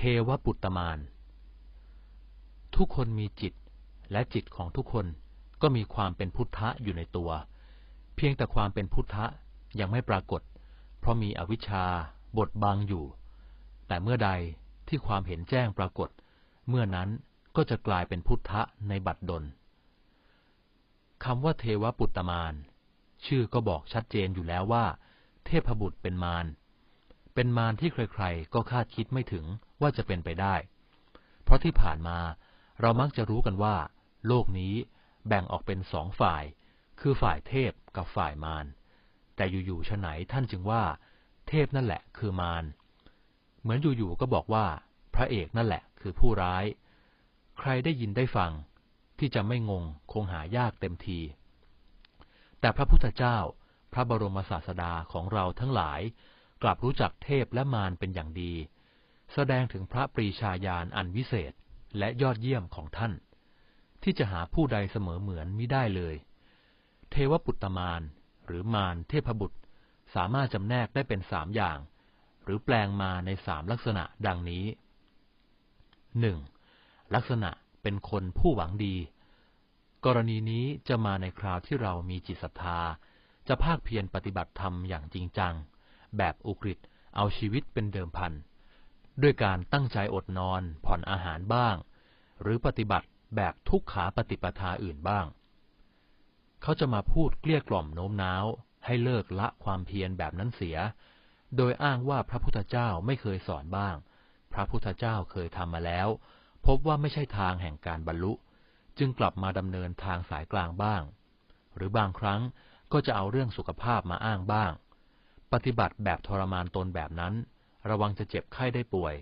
เทวปุตตมาน ทุกคนมีจิต และจิตของทุกคนก็มีความเป็นพุทธะอยู่ในตัว เพียงแต่ความเป็นพุทธะยังไม่ปรากฏ เพราะมีอวิชชาบดบังอยู่ แต่เมื่อใดที่ความเห็นแจ้งปรากฏ เมื่อนั้นก็จะกลายเป็นพุทธะในบัดดลคำว่าเทวปุตตมาน ชื่อก็บอกชัดเจนอยู่แล้วว่า เทพบุตรเป็นมารเป็นมารที่ใครๆก็คาดคิดไม่ถึง ว่าจะเป็นไปได้ เพราะที่ผ่านมาเรามักจะรู้กันว่า โลกนี้แบ่งออกเป็นสองฝ่าย คือฝ่ายเทพกับฝ่ายมาร แต่อยู่ๆชะไหนท่านจึงว่า เทพนั่นแหละคือมาร เหมือนอยู่ๆก็บอกว่า พระเอกนั่นแหละคือผู้ร้าย ใครได้ยินได้ฟัง ที่จะไม่งงคงหายากเต็มที แต่พระพุทธเจ้าพระบรมศาสดาของเราทั้งหลาย กลับรู้จักเทพและมารเป็นอย่างดี แสดงถึงพระปรีชาญาณอันวิเศษและยอดเยี่ยมของท่าน ที่จะหาผู้ใดเสมอเหมือนมิได้เลย เทวปุตตมานหรือมารเทพบุตร สามารถจำแนกได้เป็นสามอย่าง หรือแปลงมาในสามลักษณะดังนี้หนึ่งลักษณะเป็นคนผู้หวังดี กรณีนี้จะมาในคราวที่เรามีจิตศรัทธา จะภาคเพียรปฏิบัติธรรมอย่างจริงจัง แบบอุกฤษเอาชีวิตเป็นเดิมพัน ด้วยการตั้งใจอดนอน ผ่อนอาหารบ้าง หรือปฏิบัติแบบทุกขาปฏิปทาอื่นบ้าง เขาจะมาพูดเกลี้ยกล่อมโน้มน้าว ให้เลิกละความเพียรแบบนั้นเสีย โดยอ้างว่าพระพุทธเจ้าไม่เคยสอนบ้าง พระพุทธเจ้าเคยทำมาแล้ว พบว่าไม่ใช่ทางแห่งการบรรลุ จึงกลับมาดำเนินทางสายกลางบ้าง หรือบางครั้งก็จะเอาเรื่องสุขภาพมาอ้างบ้าง ปฏิบัติแบบทรมานตนแบบนั้น ระวังจะเจ็บไข้ได้ป่วย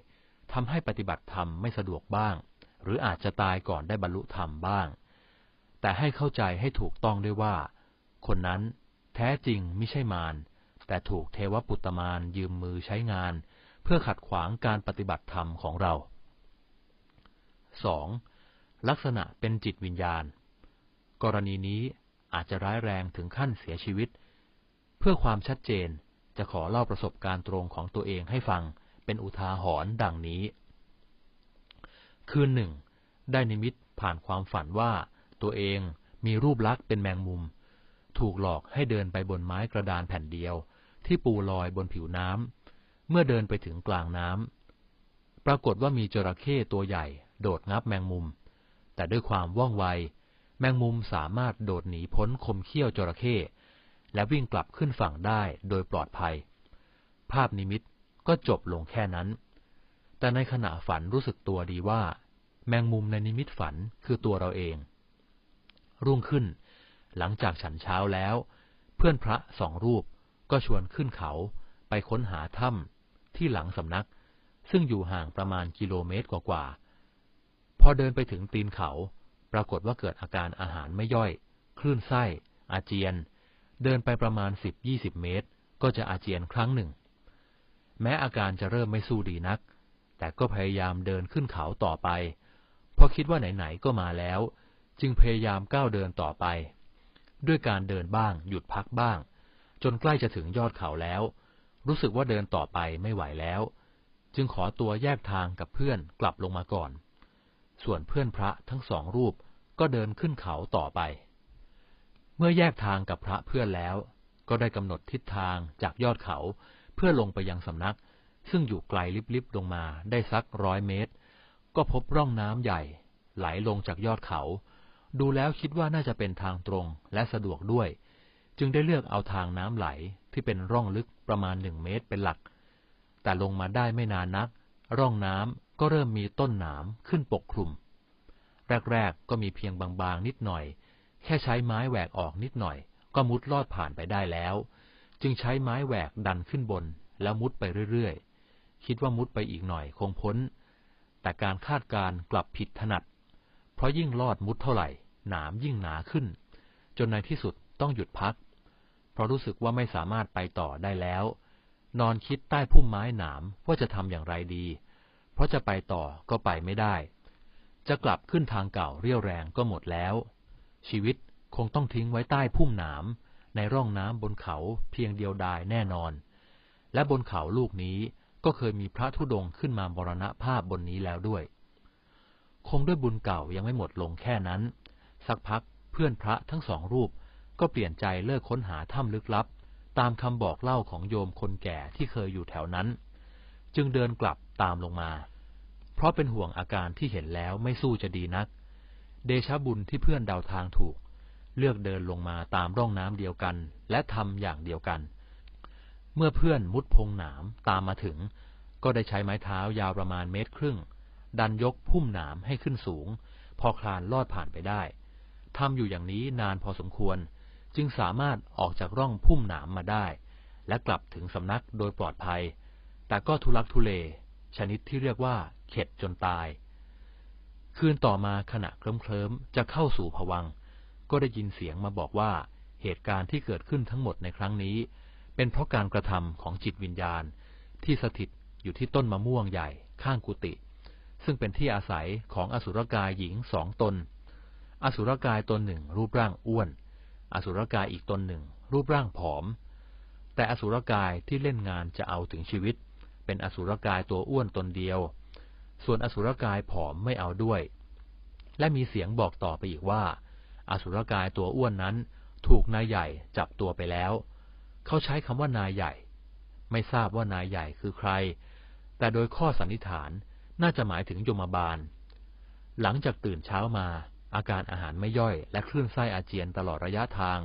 ทำให้ปฏิบัติธรรมไม่สะดวกบ้าง หรืออาจจะตายก่อนได้บรรลุธรรมบ้าง แต่ให้เข้าใจให้ถูกต้องด้วยว่า คนนั้นแท้จริงไม่ใช่มารแต่ถูกเทวปุตตมารยืมมือใช้งาน เพื่อขัดขวางการปฏิบัติธรรมของเรา 2. ลักษณะเป็นจิตวิญญาณ กรณีนี้อาจจะร้ายแรงถึงขั้นเสียชีวิต เพื่อความชัดเจน จะขอเล่าประสบการณ์ตรงของตัวเองให้ฟัง เป็นอุทาหรณ์ดังนี้ คืนหนึ่ง ได้นิมิตผ่านความฝันว่า ตัวเองมีรูปลักษณ์เป็นแมงมุม ถูกหลอกให้เดินไปบนไม้กระดานแผ่นเดียว ที่ปูลอยบนผิวน้ำเมื่อเดินไปถึงกลางน้ำปรากฏว่ามีจระเข้ตัวใหญ่ โดดงับแมงมุม แต่ด้วยความว่องไว แมงมุมสามารถโดดหนีพ้นคมเขี้ยวจระเข้ และวิ่งกลับขึ้นฝั่งได้โดยปลอดภัย ภาพนิมิตก็จบลงแค่นั้น แต่ในขณะฝันรู้สึกตัวดีว่า แมงมุมในนิมิตฝันคือตัวเราเอง รุ่งขึ้น หลังจากฉันเช้าแล้ว เพื่อนพระสองรูปก็ชวนขึ้นเขาไปค้นหาถ้ำที่หลังสำนัก ซึ่งอยู่ห่างประมาณกิโลเมตรกว่าๆพอเดินไปถึงตีนเขา ปรากฏว่าเกิดอาการอาหารไม่ย่อย คลื่นไส้ อาเจียน เดินไปประมาณสิบยี่สิบเมตร ก็จะอาเจียนครั้งหนึ่ง แม้อาการจะเริ่มไม่สู้ดีนัก แต่ก็พยายามเดินขึ้นเขาต่อไป เพราะคิดว่าไหนๆก็มาแล้ว จึงพยายามก้าวเดินต่อไป ด้วยการเดินบ้าง หยุดพักบ้าง จนใกล้จะถึงยอดเขาแล้ว รู้สึกว่าเดินต่อไปไม่ไหวแล้ว จึงขอตัวแยกทางกับเพื่อนกลับลงมาก่อน ส่วนเพื่อนพระทั้งสองรูปก็เดินขึ้นเขาต่อไป เมื่อแยกทางกับพระเพื่อนแล้ว ก็ได้กำหนดทิศทางจากยอดเขาเพื่อลงไปยังสำนัก ซึ่งอยู่ไกลลิบๆลงมาได้สักร้อยเมตร ก็พบร่องน้ำใหญ่ ไหลลงจากยอดเขา ดูแล้วคิดว่าน่าจะเป็นทางตรงและสะดวกด้วย จึงได้เลือกเอาทางน้ำไหลที่เป็นร่องลึกประมาณหนึ่งเมตรเป็นหลัก แต่ลงมาได้ไม่นานนัก ร่องน้ำก็เริ่มมีต้นหนามขึ้นปกคลุม แรกๆก็มีเพียงบางๆนิดหน่อย แค่ใช้ไม้แหวกออกนิดหน่อย ก็มุดลอดผ่านไปได้แล้ว จึงใช้ไม้แหวกดันขึ้นบน แล้วมุดไปเรื่อยๆ คิดว่ามุดไปอีกหน่อยคงพ้น แต่การคาดการกลับผิดถนัด เพราะยิ่งลอดมุดเท่าไหร่ หนามยิ่งหนาขึ้น จนในที่สุดต้องหยุดพัก เพราะรู้สึกว่าไม่สามารถไปต่อได้แล้ว นอนคิดใต้พุ่มไม้หนามว่าจะทำอย่างไรดี เพราะจะไปต่อก็ไปไม่ได้ จะกลับขึ้นทางเก่าเรี่ยวแรงก็หมดแล้ว ชีวิตคงต้องทิ้งไว้ใต้พุ่มหนามในร่องน้ำบนเขาเพียงเดียวดายแน่นอน และบนเขาลูกนี้ก็เคยมีพระธุดงค์ขึ้นมามรณภาพบนนี้แล้วด้วย คงด้วยบุญเก่ายังไม่หมดลงแค่นั้น สักพักเพื่อนพระทั้งสองรูปก็เปลี่ยนใจเลิกค้นหาถ้ำลึกลับ ตามคำบอกเล่าของโยมคนแก่ที่เคยอยู่แถวนั้น จึงเดินกลับตามลงมา เพราะเป็นห่วงอาการที่เห็นแล้วไม่สู้จะดีนัก เดชบุญที่เพื่อนเดาทางถูก เลือกเดินลงมาตามร่องน้ำเดียวกัน และทำอย่างเดียวกัน เมื่อเพื่อนมุดพงหนามตามมาถึง ก็ได้ใช้ไม้เท้ายาวประมาณเมตรครึ่ง ดันยกพุ่มหนามให้ขึ้นสูง พอคลานลอดผ่านไปได้ทำอยู่อย่างนี้นานพอสมควร จึงสามารถออกจากร่องพุ่มหนามมาได้ และกลับถึงสำนักโดยปลอดภัย แต่ก็ทุลักทุเล ชนิดที่เรียกว่า เข็ดจนตาย คืนต่อมาขณะเคลิ้มๆจะเข้าสู่ผวัง ก็ได้ยินเสียงมาบอกว่าเหตุการณ์ที่เกิดขึ้นทั้งหมดในครั้งนี้ เป็นเพราะการกระทำของจิตวิญญาณ ที่สถิตอยู่ที่ต้นมะม่วงใหญ่ข้างกุฏิซึ่งเป็นที่อาศัยของอสุรกายหญิงสองตน อสุรกายตนหนึ่ง รูปร่างอ้วน อสุรกายอีกตนหนึ่ง รูปร่างผอม แต่อสุรกายที่เล่นงานจะเอาถึงชีวิต เป็นอสุรกายตัวอ้วนตนเดียว ส่วนอสุรกายผอมไม่เอาด้วย และมีเสียงบอกต่อไปอีกว่า อสุรกายตัวอ้วนนั้น ถูกนายใหญ่จับตัวไปแล้ว เขาใช้คำว่านายใหญ่ ไม่ทราบว่านายใหญ่คือใคร แต่โดยข้อสันนิษฐานน่าจะหมายถึงยมบาล หลังจากตื่นเช้ามา อาการอาหารไม่ย่อย และคลื่นไส้อาเจียนตลอดระยะทาง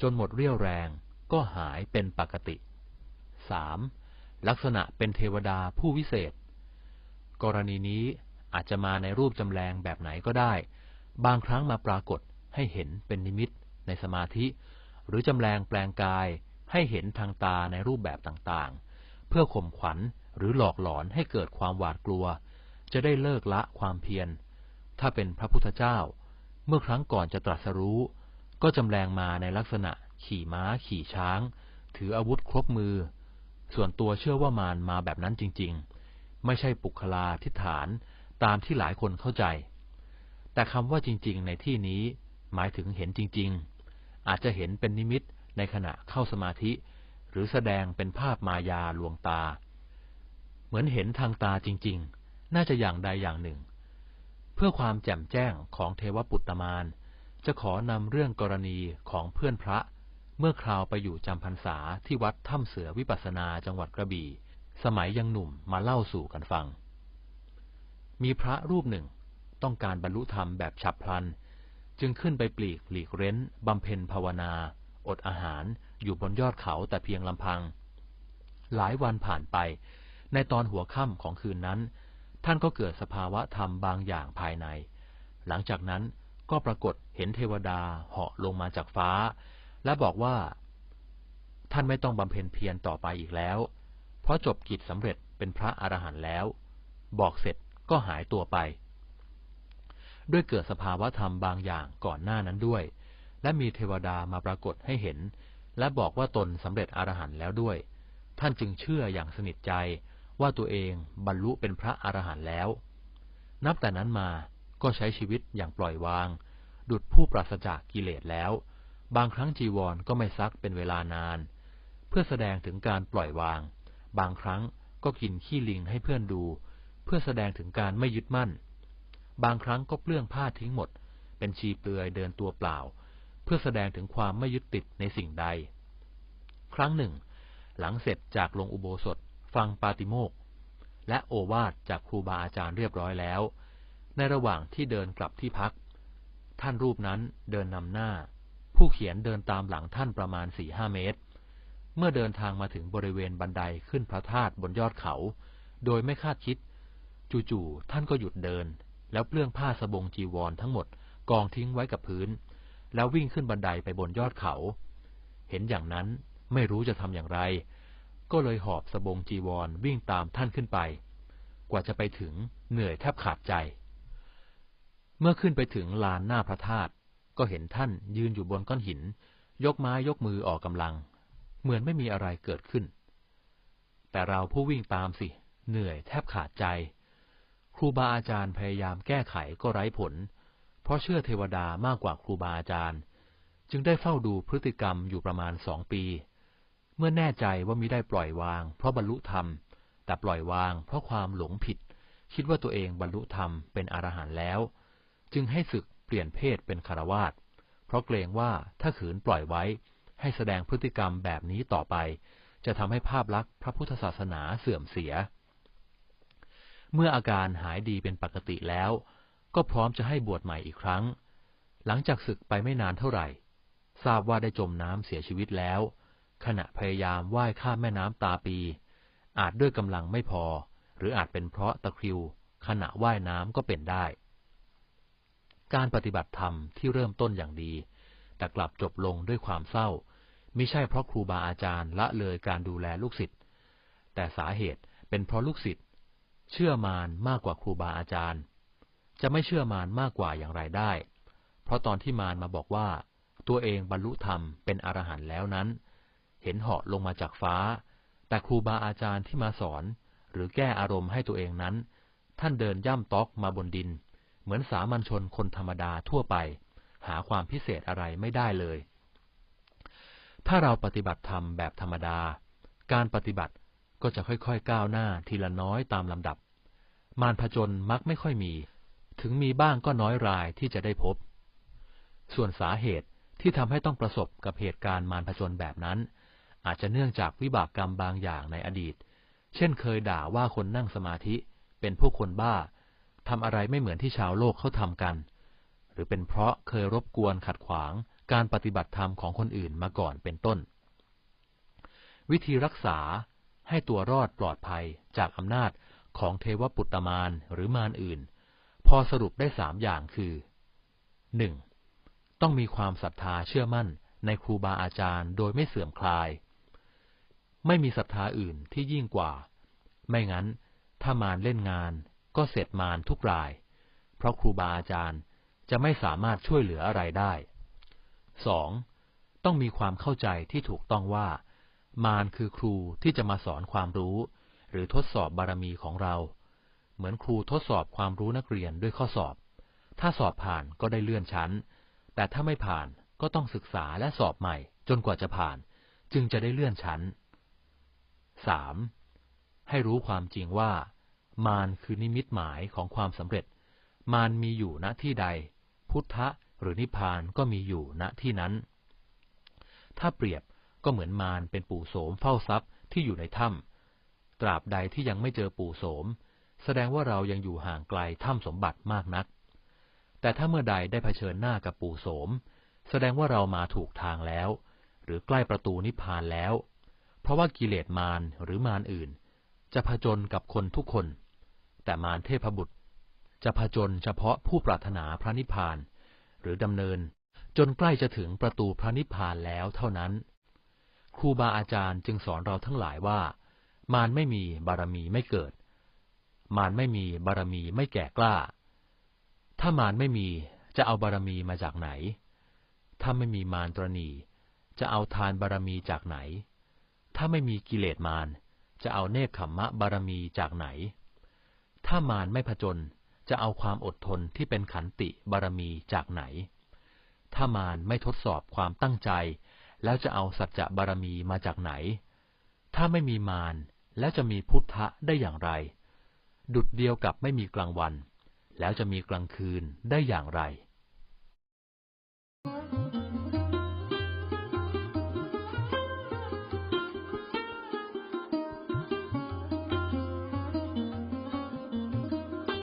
จนหมดเรี่ยวแรง ก็หายเป็นปกติ 3. ลักษณะเป็นเทวดาผู้วิเศษ กรณีนี้อาจจะมาในรูปจำแรงแบบไหนก็ได้ บางครั้งมาปรากฏให้เห็นเป็นนิมิตในสมาธิ หรือจำแรงแปลงกายให้เห็นทางตาในรูปแบบต่างๆ เพื่อข่มขวัญหรือหลอกหลอนให้เกิดความหวาดกลัว จะได้เลิกละความเพียร ถ้าเป็นพระพุทธเจ้า เมื่อครั้งก่อนจะตรัสรู้ ก็จำแรงมาในลักษณะขี่ม้าขี่ช้าง ถืออาวุธครบมือ ส่วนตัวเชื่อว่ามารมาแบบนั้นจริง ๆ ไม่ใช่ปุคลาทิฐานตามที่หลายคนเข้าใจ แต่คำว่าจริง ๆ ในที่นี้หมายถึงเห็นจริง ๆ อาจจะเห็นเป็นนิมิตในขณะเข้าสมาธิ หรือแสดงเป็นภาพมายาลวงตา เหมือนเห็นทางตาจริง ๆ น่าจะอย่างใดอย่างหนึ่ง เพื่อความแจ่มแจ้งของเทวปุตตมาน จะขอนำเรื่องกรณีของเพื่อนพระ เมื่อคราวไปอยู่จำพรรษาที่วัดถ้ำเสือวิปัสนาจังหวัดกระบี่ สมัยยังหนุ่มมาเล่าสู่กันฟัง มีพระรูปหนึ่งต้องการบรรลุธรรมแบบฉับพลัน จึงขึ้นไปปลีกหลีกเร้นบำเพ็ญภาวนา อดอาหารอยู่บนยอดเขาแต่เพียงลำพัง หลายวันผ่านไป ในตอนหัวค่ำของคืนนั้น ท่านก็เกิดสภาวะธรรมบางอย่างภายใน หลังจากนั้นก็ปรากฏเห็นเทวดาเหาะลงมาจากฟ้า และบอกว่า ท่านไม่ต้องบำเพ็ญเพียรต่อไปอีกแล้ว พราะจบกิจสำเร็จเป็นพระอรหันต์แล้ว บอกเสร็จก็หายตัวไป ด้วยเกิดสภาวะธรรมบางอย่างก่อนหน้านั้นด้วย และมีเทวดามาปรากฏให้เห็น และบอกว่าตนสำเร็จอรหันต์แล้วด้วย ท่านจึงเชื่ออย่างสนิทใจว่าตัวเองบรรลุเป็นพระอรหันต์แล้ว นับแต่นั้นมาก็ใช้ชีวิตอย่างปล่อยวาง ดุดผู้ปราศจากกิเลสแล้ว บางครั้งจีวรก็ไม่ซักเป็นเวลานาน เพื่อแสดงถึงการปล่อยวาง บางครั้งก็กินขี้ลิงให้เพื่อนดู เพื่อแสดงถึงการไม่ยึดมั่น บางครั้งก็เปลื้องผ้าทิ้งหมด เป็นชีเปลือยเดินตัวเปล่า เพื่อแสดงถึงความไม่ยึดติดในสิ่งใด ครั้งหนึ่ง หลังเสร็จจากลงอุโบสถ ฟังปาติโมกและโอวาทจากครูบาอาจารย์เรียบร้อยแล้ว ในระหว่างที่เดินกลับที่พัก ท่านรูปนั้นเดินนำหน้า ผู้เขียนเดินตามหลังท่านประมาณสี่ห้าเมตร เมื่อเดินทางมาถึงบริเวณบันไดขึ้นพระธาตุบนยอดเขา โดยไม่คาดคิด จู่ๆท่านก็หยุดเดิน แล้วเปลื้องผ้าสบงจีวรทั้งหมดกองทิ้งไว้กับพื้น แล้ววิ่งขึ้นบันไดไปบนยอดเขา เห็นอย่างนั้นไม่รู้จะทำอย่างไร ก็เลยหอบสบงจีวรวิ่งตามท่านขึ้นไป กว่าจะไปถึงเหนื่อยแทบขาดใจ เมื่อขึ้นไปถึงลานหน้าพระธาตุก็เห็นท่านยืนอยู่บนก้อนหิน ยกไม้ยกมือออกกำลัง เหมือนไม่มีอะไรเกิดขึ้น แต่เราผู้วิ่งตามสิ เหนื่อยแทบขาดใจ ครูบาอาจารย์พยายามแก้ไขก็ไร้ผล เพราะเชื่อเทวดามากกว่าครูบาอาจารย์ จึงได้เฝ้าดูพฤติกรรมอยู่ประมาณสองปี เมื่อแน่ใจว่ามิได้ปล่อยวาง เพราะบรรลุธรรม แต่ปล่อยวางเพราะความหลงผิด คิดว่าตัวเองบรรลุธรรมเป็นอรหันต์แล้ว จึงให้ศึกเปลี่ยนเพศเป็นคารวาสเพราะเกรงว่าถ้าขืนปล่อยไว้ ให้แสดงพฤติกรรมแบบนี้ต่อไป จะทำให้ภาพลักษณ์พระพุทธศาสนาเสื่อมเสีย เมื่ออาการหายดีเป็นปกติแล้ว ก็พร้อมจะให้บวชใหม่อีกครั้ง หลังจากศึกไปไม่นานเท่าไหร่ ทราบว่าได้จมน้ำเสียชีวิตแล้ว ขณะพยายามว่ายข้ามแม่น้ำตาปี อาจด้วยกำลังไม่พอ หรืออาจเป็นเพราะตะคริว ขณะว่ายน้ำก็เป็นได้การปฏิบัติธรรมที่เริ่มต้นอย่างดี แต่กลับจบลงด้วยความเศร้าม่ใช่เพราะครูบาอาจารย์ละเลยการดูแลลูกศิษย์ แต่สาเหตุเป็นเพราะลูกศิษย์เชื่อมานมากกว่าครูบาอาจารย์ จะไม่เชื่อมานมากกว่าอย่างไรได้ เพราะตอนที่มารมาบอกว่า ตัวเองบรรลุธรรมเป็นอรหันต์แล้วนั้น เห็นเหาะลงมาจากฟ้า แต่ครูบาอาจารย์ที่มาสอน หรือแก้อารมณ์ให้ตัวเองนั้น ท่านเดินย่ำตอกมาบนดิน เหมือนสามัญชนคนธรรมดาทั่วไป หาความพิเศษอะไรไม่ได้เลย ถ้าเราปฏิบัติธรรมแบบธรรมดา การปฏิบัติก็จะค่อยๆก้าวหน้าทีละน้อยตามลำดับ มารผจญมักไม่ค่อยมี ถึงมีบ้างก็น้อยรายที่จะได้พบ ส่วนสาเหตุที่ทำให้ต้องประสบกับเหตุการณ์มารผจญแบบนั้น อาจจะเนื่องจากวิบากกรรมบางอย่างในอดีต เช่นเคยด่าว่าคนนั่งสมาธิเป็นพวกคนบ้าทำอะไรไม่เหมือนที่ชาวโลกเขาทำกัน รือเป็นเพราะเคยรบกวนขัดขวางการปฏิบัติธรรมของคนอื่นมาก่อนเป็นต้น วิธีรักษาให้ตัวรอดปลอดภัยจากอำนาจของเทวปุตตมารหรือมารอื่น พอสรุปได้สามอย่างคือหนึ่งต้องมีความศรัทธาเชื่อมั่นในครูบาอาจารย์โดยไม่เสื่อมคลาย ไม่มีศรัทธาอื่นที่ยิ่งกว่า ไม่งั้นถ้ามารเล่นงานก็เสร็จมารทุกราย เพราะครูบาอาจารย์ จะไม่สามารถช่วยเหลืออะไรได้สองต้องมีความเข้าใจที่ถูกต้องว่า มารคือครูที่จะมาสอนความรู้ หรือทดสอบบารมีของเรา เหมือนครูทดสอบความรู้นักเรียนด้วยข้อสอบ ถ้าสอบผ่านก็ได้เลื่อนชั้น แต่ถ้าไม่ผ่านก็ต้องศึกษาและสอบใหม่ จนกว่าจะผ่าน จึงจะได้เลื่อนชั้นสามให้รู้ความจริงว่า มารคือนิมิตหมายของความสำเร็จ มารมีอยู่ณที่ใด พุทธะหรือนิพพานก็มีอยู่ณที่นั้น ถ้าเปรียบก็เหมือนมารเป็นปู่โสมเฝ้าทรัพย์ที่อยู่ในถ้ำตราบใดที่ยังไม่เจอปู่โสม แสดงว่าเรายังอยู่ห่างไกลถ้ำสมบัติมากนัก แต่ถ้าเมื่อใดได้เผชิญหน้ากับปู่โสม แสดงว่าเรามาถูกทางแล้ว หรือใกล้ประตูนิพพานแล้ว เพราะว่ากิเลสมารหรือมารอื่น จะผจญกับคนทุกคน แต่มารเทพบุตร จะผจญเฉพาะผู้ปรารถนาพระนิพพาน หรือดำเนิน จนใกล้จะถึงประตูพระนิพพานแล้วเท่านั้น ครูบาอาจารย์จึงสอนเราทั้งหลายว่า มารไม่มีบารมีไม่เกิด มารไม่มีบารมีไม่แก่กล้า ถ้ามารไม่มีจะเอาบารมีมาจากไหน ถ้าไม่มีมารตรณีจะเอาทานบารมีจากไหน ถ้าไม่มีกิเลสมารจะเอาเนคขมมะบารมีจากไหน ถ้ามารไม่ผจญ จะเอาความอดทนที่เป็นขันติบารมีจากไหน ถ้ามารไม่ทดสอบความตั้งใจ แล้วจะเอาสัจจะบารมีมาจากไหน ถ้าไม่มีมารแล้วจะมีพุทธะได้อย่างไร ดุดเดียวกับไม่มีกลางวัน แล้วจะมีกลางคืนได้อย่างไร Thank you.